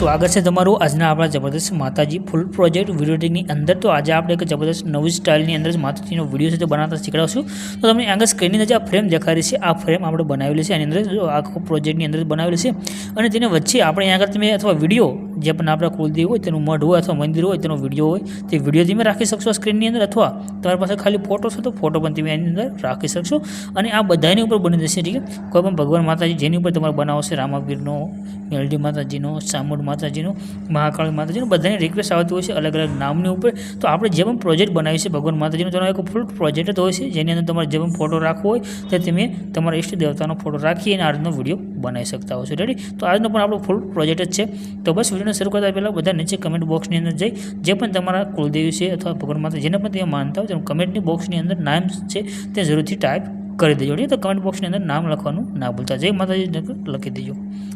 સ્વાગત છે તમારું આજના આપણા જબરદસ્ત માતાજી ફૂલ પ્રોજેક્ટ વિડીયોની અંદર. તો આજે આપણે એક જબરદસ્ત નવી સ્ટાઇલની અંદર માતાજીનો વીડિયો છે તે બનાવતા શીખડાવશું. તો તમને આગળ સ્ક્રીનની અંદર આ ફ્રેમ દેખાડી છે, આ ફ્રેમ આપણે બનાવેલી છે, એની અંદર આખો પ્રોજેક્ટની અંદર બનાવેલી છે. અને તેને વચ્ચે આપણે આગળ તમે અથવા વીડિયો જે પણ આપણા કુલદેવ હોય, તેનું મઢ હોય અથવા મંદિર હોય, તેનો વીડિયો હોય, તે વીડિયો તમે રાખી શકશો સ્ક્રીનની અંદર અથવા તમારી પાસે ખાલી ફોટો છે તો ફોટો પણ તમે એની અંદર રાખી શકશો. અને આ બધાની ઉપર બની જશે ઠીક છે? કોઈ પણ ભગવાન માતાજી જેની ઉપર તમારે બનાવો છે રામાપીરનો, મેલડી માતાજીનો, ચામુંડ માતાજીનો, મહાકાળી માતાજીનો, બધાની રિક્વેસ્ટ આવતી હોય છે અલગ અલગ નામની ઉપર. તો આપણે જે પણ પ્રોજેક્ટ બનાવીએ છીએ ભગવાન માતાજીનો, તેનો એક ફૂલ પ્રોજેક્ટ હોય છે. જેની અંદર તમારે જે પણ ફોટો રાખવો હોય, તે તમે તમારા ઈષ્ટ દેવતાનો ફોટો રાખી અને આજનો વીડિયો બનાવી શકતા હોશો રેડી તો આજનો પણ આપણો ફૂલ પ્રોજેક્ટ જ છે. તો બસ વિડીયોને શરૂ કરતા પહેલાં બધા નીચે કમેન્ટ બોક્સની અંદર જઈ, જે પણ તમારા કુલદેવી છે અથવા ભગવાન માતા જેને પણ તમે માનતા હોય તેનું કમેન્ટની બોક્સની અંદર નામ છે તે જરૂરથી ટાઈપ કરી દેજો. ઠીક તો કમેન્ટ બોક્સની અંદર નામ લખવાનું ના ભૂલતા. જય માતાજી લખી દેજો.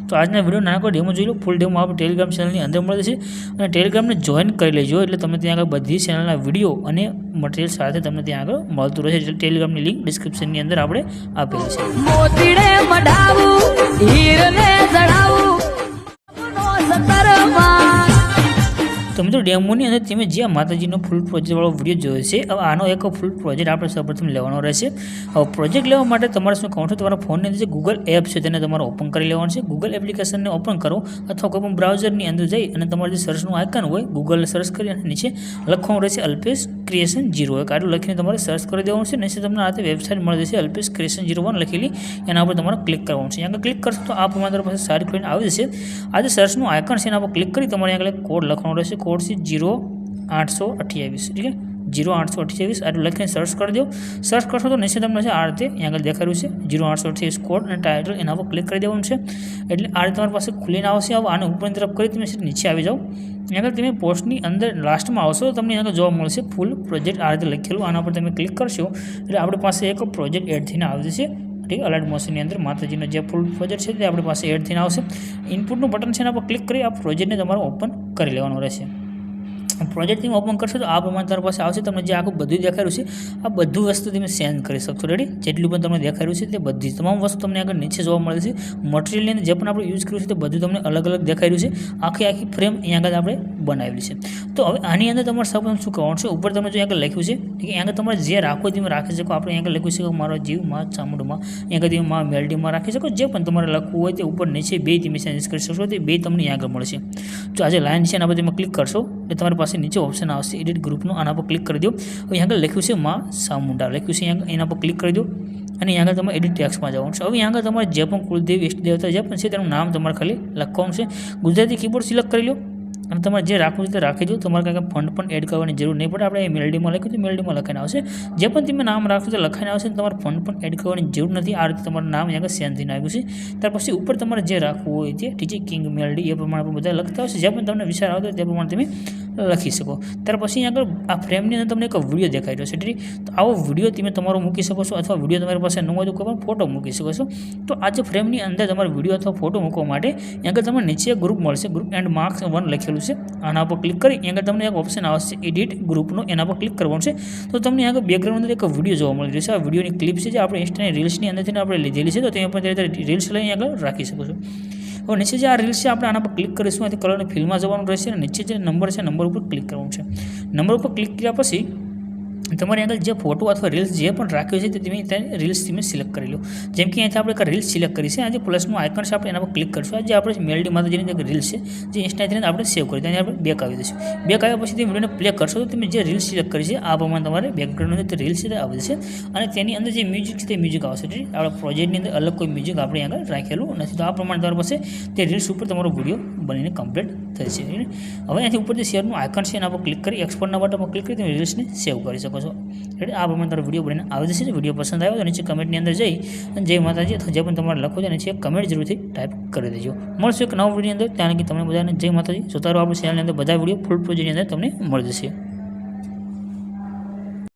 તો આજના વીડિયો નાનકો ડેમો જોઈ લો. ફૂલ ડેમો આપણે ટેલિગ્રામ ચેનલની અંદર મળે છે અને ટેલિગ્રામને જોઈન કરી લેજો. એટલે તમને ત્યાં આગળ બધી ચેનલના વીડિયો અને મટીરિયલ સાથે તમને ત્યાં આગળ મળતું રહેશે. ટેલિગ્રામની લિંક ડિસ્ક્રિપ્શનની અંદર આપણે આપેલી છે. મોતીડે મડાવું હીરને જડાવું તો મિત્રો ડેમોની અંદર તમે જે માતાજીનો ફૂલ પ્રોજેક્ટવાળો વીડિયો જોયો છે, હવે આનો એક ફૂલ પ્રોજેક્ટ આપણે સૌપ્રથમ લેવાનો રહેશે. હવે પ્રોજેક્ટ લેવા માટે તમારે શું કહું છું, તમારા ફોનની અંદર જે ગૂગલ એપ છે તેને તમારે ઓપન કરી લેવાનું છે. ગૂગલ એપ્લિકેશનને ઓપન કરો, અથવા કોઈ બ્રાઉઝરની અંદર જઈ અને તમારે જે સર્ચનું આઇકન હોય ગૂગલ સર્ચ કરી અને નીચે લખવાનું રહેશે અલ્પેશ ક્રિએશન જીરો એક. આટલું લખીને તમારે સર્ચ કરી દેવાનું છે, નીચે તમને આ વેબસાઇટ મળી જશે અલ્પેશ ક્રિએશન જીરો વન લખેલી. એના પર તમારે ક્લિક કરવાનું છે. અહીંયા ક્લિક કરશો તો આ પ્રમાણે તમારી પાસે સારી કરીને આવી જશે. આ જે સર્ચનું આઇકન છે, એના પર ક્લિક કરી તમારે અહીંયા કોડ લખવાનો રહેશે. કોડ છે જીરો આઠસો અઠ્યાવીસ. ઠીક છે? જીરો આઠસો અઠ્યાવીસ. આટલું લખીને સર્ચ કરી દો. સર્ચ કરશો તો નીચે તમને છે આ રીતે અહીંયા આગળ દેખાડ્યું છે. જીરો આઠસો અઠ્યાવીસ કોડ અને ટાઇટલ એના પર ક્લિક કરી દેવાનું છે. એટલે આ રીતે તમારી પાસે ખુલીને આવશે. આવો આને ઉપરની તરફ કરી તમે નીચે આવી જાઓ. એના આગળ તમે પોસ્ટની અંદર લાસ્ટમાં આવશો તો તમને આગળ જોવા મળશે ફૂલ પ્રોજેક્ટ આ રીતે લખેલું. આના પર તમે ક્લિક કરશો એટલે આપણી પાસે એક પ્રોજેક્ટ એડ થઈને આવી જશે. ઠીક અલર્ટ મોશનની અંદર માતાજીનો જે ફૂલ પ્રોજેક્ટ છે તે આપણી પાસે એડ થઈને આવશે. ઇનપુટનું બટન છે એના પર ક્લિક કરી આ પ્રોજેક્ટને તમારે ઓપન કરી લેવાનું રહેશે. પ્રોજેક્ટ તમે ઓપન કરશો તો આ પ્રમાણે તમારી પાસે આવશે, તમને જે આખું બધું દેખાડ્યું છે, આ બધું વસ્તુ તમે સેન્ડ કરી શકશો. રેડી જેટલું પણ તમને દેખાડ્યું છે તે બધી તમામ વસ્તુ તમને આગળ નીચે જોવા મળે છે. મટીરિયલની જે પણ આપણે યુઝ કર્યું છે તે બધું તમને અલગ અલગ દેખાડ્યું છે. આખી આખી ફ્રેમ અહીંયા આગળ આપણે બનાવેલી છે. તો હવે આની અંદર તમારે સૌપ્રથમ શું કરવાનું છે? ઉપર તમે જો આગળ લખ્યું છે કે અહીંયા તમારે જે રાખો તમે રાખી શકો. આપણે અહીંયા લખી શકો મારો જીવમાં ચામુંડમાં, અહીંયા તમે માં મેલડીમાં રાખી શકો. જે પણ તમારે લખવું હોય તે ઉપર નીચે બે તમે ચેન્જ કરી શકશો. તે બે તમને આગળ મળશે જો આ જે લાઇન છે એના પર તમે ક્લિક કરશો એટલે તમારી પાસે નીચે ઓપ્શન આવશે એડિટ ગ્રુપનું આના પર ક્લિક કરી દો. હવે આગળ લખ્યું છે માં સામુંડા લખ્યું છે અહીંયા, એના પર ક્લિક કરી દો. અને અહીંયા આગળ તમારે એડિટ ટેક્સમાં જવાનું છે. હવે આગળ તમારે જે પણ કુલદેવ ઇષ્ટ દેવતા જે પણ છે, તેનું નામ તમારે ખાલી લખવાનું છે. ગુજરાતી કીબોર્ડ સિલેક્ટ કરી લો. અને તમારે જે રાખવું છે તે રાખી દો તમારે કાંઈ ફંડ પણ એડ કરવાની જરૂર નહીં પડે. આપણે મેલડીમાં લખ્યું તો મેલડીમાં લખાઈને આવશે. જે પણ તમે નામ રાખશો તો લખાઈને આવશે તમારે ફંડ પણ એડ કરવાની જરૂર નથી. આ રીતે તમારું નામ અહીંયા સેન્ડ થઈને આવ્યું છે. ત્યાર પછી ઉપર તમારે જે રાખવું હોય તે, ટીચી કિંગ મેલડી, એ પ્રમાણે બધા લખતા હશે જે પણ તમને વિચાર આવતો તે પ્રમાણે તમે લખી શકો. ત્યાર પછી આગળ આ ફ્રેમની અંદર તમને એક વીડિયો દેખાઈ રહ્યો છે. ઠીક તો આવો વીડિયો તમે તમારો મૂકી શકો છો અથવા વીડિયો તમારી પાસે ન હોય તો કોઈ પણ ફોટો મૂકી શકો છો. તો આ જે ફ્રેમની અંદર તમારે વીડિયો અથવા ફોટો મૂકવા માટે આગળ તમને નીચે ગ્રુપ મળશે. ગ્રુપ એન્ડ માર્ક્સ વન લખેલું છે. આના પર ક્લિક કરી આગળ તમને એક ઓપ્શન આવશે એડિટ ગ્રુપનો એના પર ક્લિક કરવાનું છે. તો તમને આગળ બેકગ્રાઉન્ડ અંદર એક વીડિયો જોવા મળી રહ્યો છે. આ વિડીયોની ક્લિપ છે જે આપણે ઇન્સ્ટાની રીલ્સની અંદરથી આપણે લીધેલી છે. તો તમે પણ રીલ્સ લઈ આગળ રાખી શકો છો. હવે નીચે જે આ રીલ્સ છે, આપણે આના પર ક્લિક કરીશું. આથી કલરની ફિલ્મમાં જવાનું રહેશે અને નીચે જે નંબર છે નંબર ઉપર ક્લિક કરવાનું છે. નંબર ઉપર ક્લિક કર્યા પછી તમારે આગળ જે ફોટો અથવા રીલ્સ જે પણ રાખ્યો છે તે તમે ત્યાં રીલ્સ તમે સિલેક્ટ કરી લો. જેમ કે અહીંથી આપણે રીલ્સ સિલેક્ટ કરી છે. આ પ્લસનું આઇકન છે, આપણે એના પર ક્લિક કરશું. આજે આપણે મેલડી માતાજીની એક રીલ્સ છે, જે ઇન્સ્ટાથી આપણે સેવ કરી ત્યાં આપણે બેક આવી દઈશું. બેક આવ્યા પછી તમે વિડીયોને પ્લે કરશો તો તમે જે રીલ્સ સિલેક્ટ કરી છે, આ પ્રમાણે તમારે બેકગ્રાઉન્ડની અંદર રીલ્સ છે તે આવી જશે. અને તેની અંદર જે મ્યુઝિક છે તે મ્યુઝિક આવશે. ઠીક આપણા પ્રોજેક્ટની અંદર અલગ કોઈ મ્યુઝિક આપણે આગળ રાખેલું નથી. તો આ પ્રમાણે તમારી પાસે તે રીલ્સ ઉપર તમારો વીડિયો બનીને કમ્પ્લીટ થશે. હવે અહીંથી ઉપર જે શેરનું આઇકન છે, એના પર ક્લિક કરી એક્સપોર્ટના બટન પર ક્લિક કરી તમે રીલ્સને સેવ કરી શકો છો. એટલે આ પ્રમાણે તમારો વીડિયો બનીને આવી જશે. વીડિયો પસંદ આવ્યો તો નીચે કમેન્ટની અંદર જઈ અને જય માતાજી અથવા જે પણ તમારે લખો છે નીચે કમેન્ટ જરૂરથી ટાઈપ કરી દેજો. મળશે એક નવો વિડીયોની અંદર. ત્યાં તમને બધાને જય માતાજી. જોતા રહો આપણી ચેનલની અંદર બધા વીડિયો ફૂલ પ્રોજેક્ટની અંદર તમને મળી જશે.